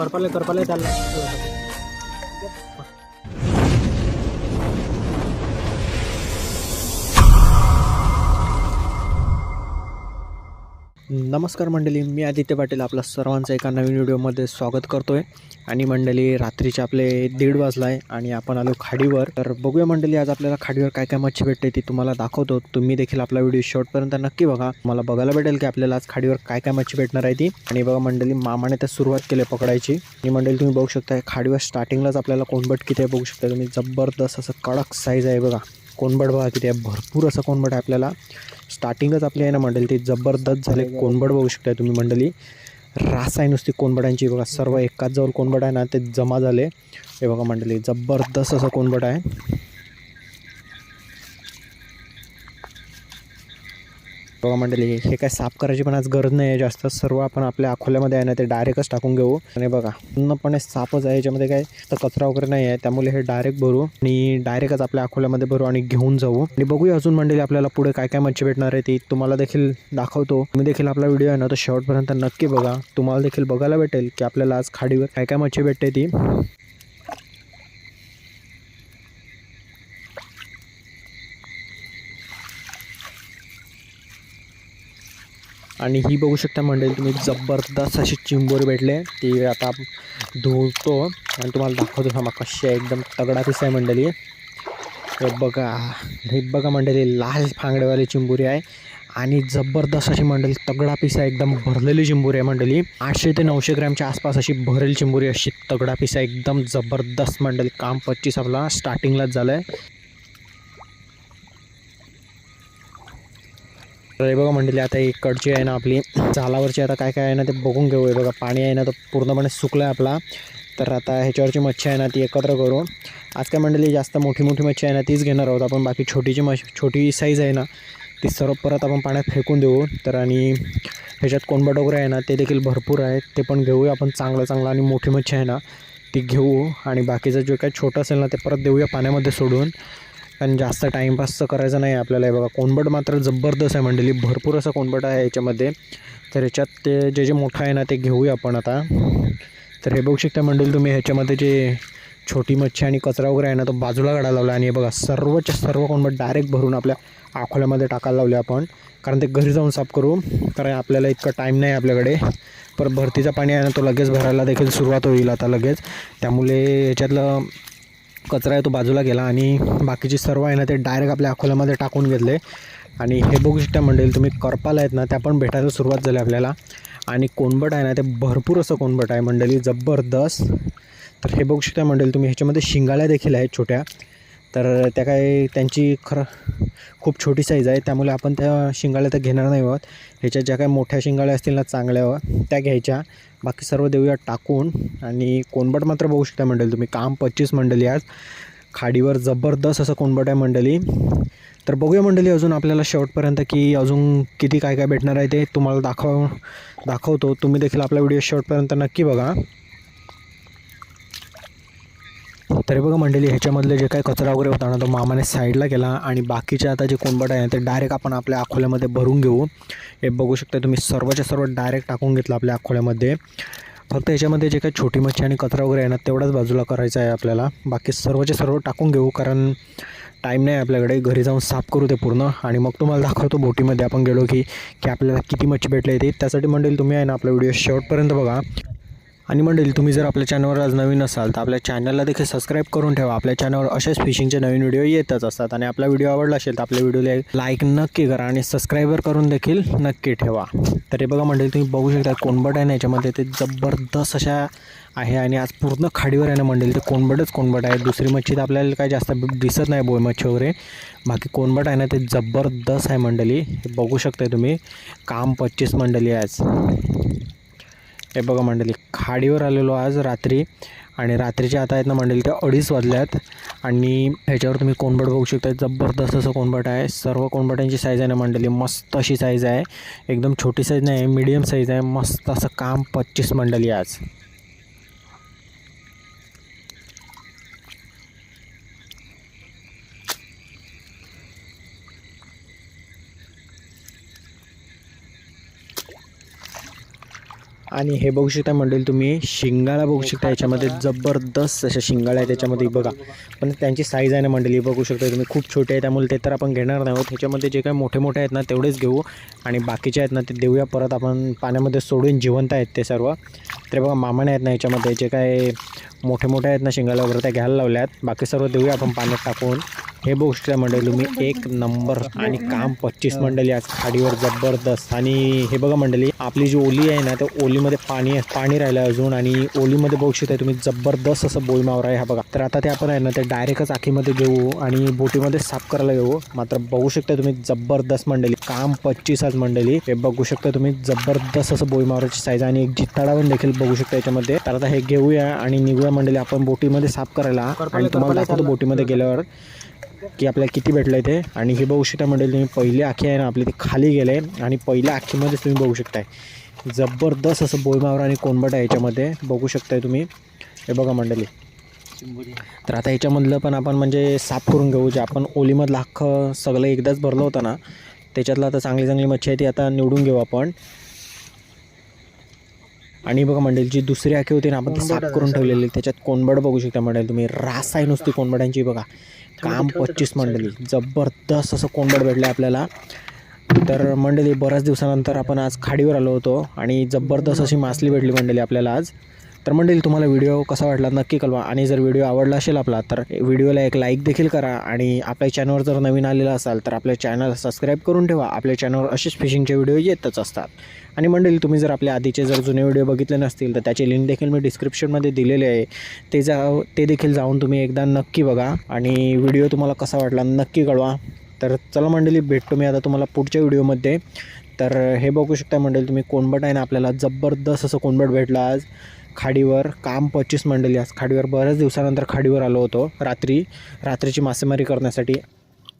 करपाले करपाले त्याला नमस्कार मंडळी मी आदित्य पाटील आपला सर्वांचं एका नवीन व्हिडिओमध्ये स्वागत करतो आहे आणि मंडळी रात्रीचे आपले दीड वाजला आहे आणि आपण आलो खाडीवर. तर बघूया मंडळी आज आपल्याला खाडीवर काय काय मच्छी भेटते ती तुम्हाला दाखवतो. तुम्ही देखील आपला व्हिडिओ शॉर्टपर्यंत नक्की बघा. मला बघायला भेटेल की आपल्याला आज खाडीवर काय काय मच्छी भेटणार आहे ती. आणि बघा मंडळी मामाने तर सुरुवात केली आहे पकडायची. आणि मंडळी तुम्ही बघू शकता खाडीवर स्टार्टिंगलाच आपल्याला कोणबट किती आहे बघू शकता तुम्ही. जबरदस्त असं कडक साईज आहे बघा. कोणबट बघा किती आहे. भरपूर असं कोणबट आहे आपल्याला. स्टार्टिंगच आपली आहे ना मंडळी ती जबरदस्त झाले कोणबड बघू शकता तुम्ही मंडळी. रास आहे नुसती कोणबडांची. बघा सर्व एकाच जवळ कोणबड आहे ना ते जमा झाले. हे बघा मंडळी जबरदस्त असं कोणबड आहे. बघा मंडळी हे काय साफ करायची पण आज गरज नाही आहे जास्त. सर्व आपण आपल्या अकोल्यामध्ये आहे ना ते डायरेक्टच टाकून घेऊ. आणि बघा पूर्णपणे साफच आहे. याच्यामध्ये काय तर कचरा वगैरे नाही आहे. त्यामुळे हे डायरेक्ट भरू आणि डायरेक्टच आपल्या अकोल्यामध्ये भरू आणि घेऊन जाऊ. आणि बघूया अजून मंडळी आपल्याला पुढे काय काय मच्छी भेटणार आहे ती. तुम्हाला देखील दाखवतो. मी देखील आपला व्हिडिओ आहे ना तो शेवटपर्यंत नक्की बघा. तुम्हाला देखील बघायला भेटेल की आपल्याला आज खाडीवर काय काय मच्छी भेटते ती. आणि ही बघू शकता मंडळी तुम्ही जबरदस्त अशी चिंबोरी भेटले. ती आता धुतो आणि तुम्हाला दाखवतो थांबा कशी आहे एकदम तगडा पिस आहे मंडळी बघा हे बघा मंडळी लाल फांगडेवाली चिंबुरी आहे. आणि जबरदस्त अशी मंडळी तगडा पिसा आहे एकदम भरलेली चिंबुरी आहे मंडळी. आठशे ते नऊशे ग्रॅमच्या आसपास अशी भरेल चिंबुरी अशी तगडा पिसा एकदम जबरदस्त मंडळी. काम पच्चीस आपला स्टार्टिंगलाच झालं आहे तर हे बघा मंडळी आता इकडची आहे ना आपली. झालावरची आता काय काय आहे ना ते बघून घेऊ. हे बघा पाणी आहे ना तर पूर्णपणे सुकलं आहे आपला. तर आता ह्याच्यावरची मच्छी आहे ना ती एकत्र करू. आज काय मंडळी जास्त मोठी मोठी मच्छी आहे ना तीच घेणार आहोत आपण. बाकी छोटीची मच्छी छोटी साईज आहे ना ती सर्व परत आपण पाण्यात फेकून देऊ. तर आणि ह्याच्यात कोणबट वगैरे आहे ना ते देखील भरपूर आहेत. ते पण घेऊया आपण चांगलं चांगलं आणि मोठी मच्छी आहे ना ती घेऊ. आणि बाकीचं जे काही छोटं असेल ना ते परत देऊया पाण्यामध्ये सोडून. कारण जास्त टाईमपासचं करायचं नाही आपल्याला. हे बघा कोणबट मात्र जबरदस्त आहे मंडळी. भरपूर असं कोणबट आहे याच्यामध्ये. तर ह्याच्यात ते जे जे मोठं आहे ना ते घेऊया आपण आता. तर हे बघू शकता मंडळी तुम्ही ह्याच्यामध्ये जे छोटी मच्छी आणि कचरा वगैरे आहे ना तो बाजूला काढायला लावला आणि हे बघा सर्वच्या सर्व कोणबट डायरेक्ट भरून आपल्या आखोल्यामध्ये टाकायला लावले आपण. कारण ते घरी जाऊन साफ करू कारण आपल्याला इतकं टाईम नाही आपल्याकडे. पर भरतीचं पाणी आहे ना तो लगेच भरायला देखील सुरुवात होईल आता लगेच. त्यामुळे ह्याच्यातलं कचरा आहे तो बाजूला गेला आणि बाकीची सर्व आहे ना ते डायरेक्ट आपल्या अकोल्यामध्ये टाकून घेतले. आणि हे बघू शकता मंडळी तुम्ही करपाला आहेत ना त्या पण भेटायला सुरुवात झाली आपल्याला. आणि कोणबट आहे ना ते भरपूर असं कोणबट आहे मंडळी जबरदस्त. तर हे बघू शकता मंडळी तुम्ही ह्याच्यामध्ये शिंगाळ्या देखील आहेत छोट्या. तर त्या काय त्यांची खरं खूप छोटी साईज आहे. त्यामुळे आपण त्या शिंगाळ्या तर घेणार नाही आहोत. ह्याच्या ज्या काही मोठ्या शिंगाळ्या असतील ना चांगल्या हो, त्या घ्यायच्या. बाकी सर्व देऊया टाकून. आणि कोणबट मात्र बघू शकता मंडळी तुम्ही. काम पच्चीस मंडळी आज. खाडीवर जबरदस्त असं कोणबट आहे मंडळी. तर बघूया मंडळी अजून आपल्याला शेवटपर्यंत की अजून किती काय काय भेटणार आहे ते तुम्हाला दाखव दाखवतो. तुम्ही देखील आपला व्हिडिओ शेवटपर्यंत नक्की बघा. तरी बघा मंडळी ह्याच्यामधले जे काही कचरा वगैरे होता ना तो मामाने साईडला केला आणि बाकीचे आता जे कोंबट आहे ते डायरेक्ट आपण आपल्या अकोल्यामध्ये भरून घेऊ. हे बघू शकता तुम्ही सर्वच्या सर्व डायरेक्ट टाकून घेतलं आपल्या अकोल्यामध्ये. फक्त ह्याच्यामध्ये जे काही छोटी मच्छी आणि कचरा वगैरे आहे ना तेवढाच बाजूला करायचं आहे आपल्याला. बाकी सर्वचे सर्व टाकून घेऊ कारण टाईम नाही आपल्याकडे. घरी जाऊन साफ करू ते पूर्ण. आणि मग तुम्हाला दाखवतो बोटीमध्ये आपण गेलो की की आपल्याला किती मच्छी भेटली ते. त्यासाठी मंडळी तुम्ही आहे ना आपला व्हिडिओ शेवटपर्यंत बघा. आणि मंडळी तुम्ही जर आपल्या चॅनलवर आज नवीन असाल तर आपल्या चॅनलला देखील सबस्क्राईब करून ठेवा. आपल्या चॅनलवर असेच फिशिंगचे नवीन व्हिडिओ येतच असतात. आणि आपला व्हिडिओ आवडला असेल तर आपल्या व्हिडिओला लाईक नक्की करा आणि सबस्क्राईबर करून देखील नक्की ठेवा. तर हे बघा मंडळी तुम्ही बघू शकता कोणबट आहे ना याच्यामध्ये ते जबरदस्त अशा आहे आणि आज पूर्ण खाडीवर आहे ना मंडळी ते कोणबटच कोणबट आहे. दुसरी मच्छी तर आपल्याला काही जास्त दिसत नाही बोय मच्छी वगैरे. बाकी कोणबट आहे ना ते जबरदस्त आहे मंडळी. हे बघू शकताय तुम्ही. काम पच्चीस मंडळी आहे आज. हे बघा मंडळी खाडीवर आलेलो आज रात्री. आणि रात्रीचे आता आहेत ना मंडळी ते अडीच वाजल्यात. आणि ह्याच्यावर तुम्ही कोणबट बघू शकता जबरदस्त असं कोणबट आहे. सर्व कोणबटांची साईज आहे ना मंडळी मस्त अशी साईज आहे. एकदम छोटी साईज नाही मीडियम साईज आहे. मस्त असं काम पच्चीस मंडळी आज. आणि हे बघू शकता मंडळी तुम्ही शिंगाळा बघू शकता. याच्यामध्ये जबरदस्त अशा शिंगाळ्या आहेत त्याच्यामध्ये बघा. पण त्यांची साईज आहे ना मंडळी बघू शकता तुम्ही. खूप छोटे आहे त्यामुळे ते तर आपण घेणार नाही आहोत. ह्याच्यामध्ये जे काही मोठे मोठे आहेत ना तेवढेच घेऊ. आणि बाकीचे आहेत ना ते देऊया परत. आपण पाण्यामध्ये सोडून जिवंत आहेत ते सर्व. तर बघा मामाने आहेत ना याच्यामध्ये जे काय मोठे मोठे आहेत ना शिंगाला वगैरे त्या घ्यायला लावल्यात. बाकी सर्व देऊया आपण पाण्यात टाकून. हे बघू शकता मंडळी तुम्ही एक नंबर आणि काम पच्चीस मंडळी आज खाडीवर जबरदस्त. आणि हे बघा मंडळी आपली जी ओली आहे ना त्या ओलीमध्ये पाणी आहे पाणी राहिलं अजून आणि ओलीमध्ये बघू शकता तुम्ही जबरदस्त असं बोई मावरा आहे हा बघा. तर आता ते आपण आहे ना ते डायरेक्टच आखीमध्ये घेऊ आणि बोटीमध्ये साफ करायला घेऊ मात्र बघू शकता तुम्ही जबरदस्त मंडळी काम पच्चीस आज मंडळी. हे बघू शकता तुम्ही जबरदस्त असं बोई मावराची साईज आणि एक जित्ताडा पण देखील बघू शकता याच्यामध्ये. तर आता हे घेऊया आणि निघूया मंडळी आपण बोटीमध्ये साफ करायला. आणि तुम्हाला दाखवतो बोटीमध्ये गेल्यावर. की आपल्याला किती भेटलं आहे ते आणि हे बघू शकता मंडळी तुम्ही पहिली आखी आहे ना आपली ती खाली गेले आणि पहिल्या आखीमध्येच तुम्ही बघू शकताय. जबरदस्त असं बोईमावर आणि कोणबट आहे याच्यामध्ये. बघू शकताय तुम्ही. हे बघा मंडळी. तर आता याच्यामधलं पण आपण म्हणजे साफ करून घेऊ. जे आपण ओलीमधलं अख्खं सगळं एकदाच भरलं होतं ना त्याच्यातलं आता चांगली चांगली मच्छी आहे ती आता निवडून घेऊ आपण. आणि बघा मंडळी जी दुसरी आखी होती ना आपण ती साफ करून ठेवलेली. त्याच्यात कोणबड बघू शकता मंडळी तुम्ही. रास आहे नुसती कोणबड्यांची बघा. काम पच्चीस मंडळी. जबरदस्त असं कोंबड भेटलं आपल्याला. तर मंडळी बऱ्याच दिवसानंतर आपण आज खाडीवर आलो होतो आणि जबरदस्त अशी मासली भेटली मंडळी आपल्याला आज. तर मंडळी तुम्हाला व्हिडिओ कसा वाटला नक्की कळवा. आणि जर व्हिडिओ आवडला असेल आपला तर व्हिडिओला एक लाईक देखील करा. आणि आपल्या चॅनलवर जर नवीन आलेला असाल तर आपल्या चॅनल सबस्क्राईब करून ठेवा. आपल्या चॅनलवर असेच फिशिंगचे व्हिडिओ येतच असतात. आणि मंडळी तुम्ही जर आपल्या आधीचे जर जुने व्हिडिओ बघितले नसतील तर त्याची लिंक देखील मी डिस्क्रिप्शनमध्ये दिलेले आहे. ते जा ते देखील जाऊन तुम्ही एकदा नक्की बघा. आणि व्हिडिओ तुम्हाला कसा वाटला नक्की कळवा. तर चला मंडळी भेटतो मी आता तुम्हाला पुढच्या व्हिडिओमध्ये तर हे बघू शकता मंडळी तुम्ही कोणबट आहे ना आपल्याला जबरदस्त असं कोणबट भेटलं आज. खाडीवर काम पच्चीस मंडळी आज. खाडीवर बऱ्याच दिवसानंतर खाडीवर आलो होतो. रात्री रात्रीची मासेमारी करण्यासाठी.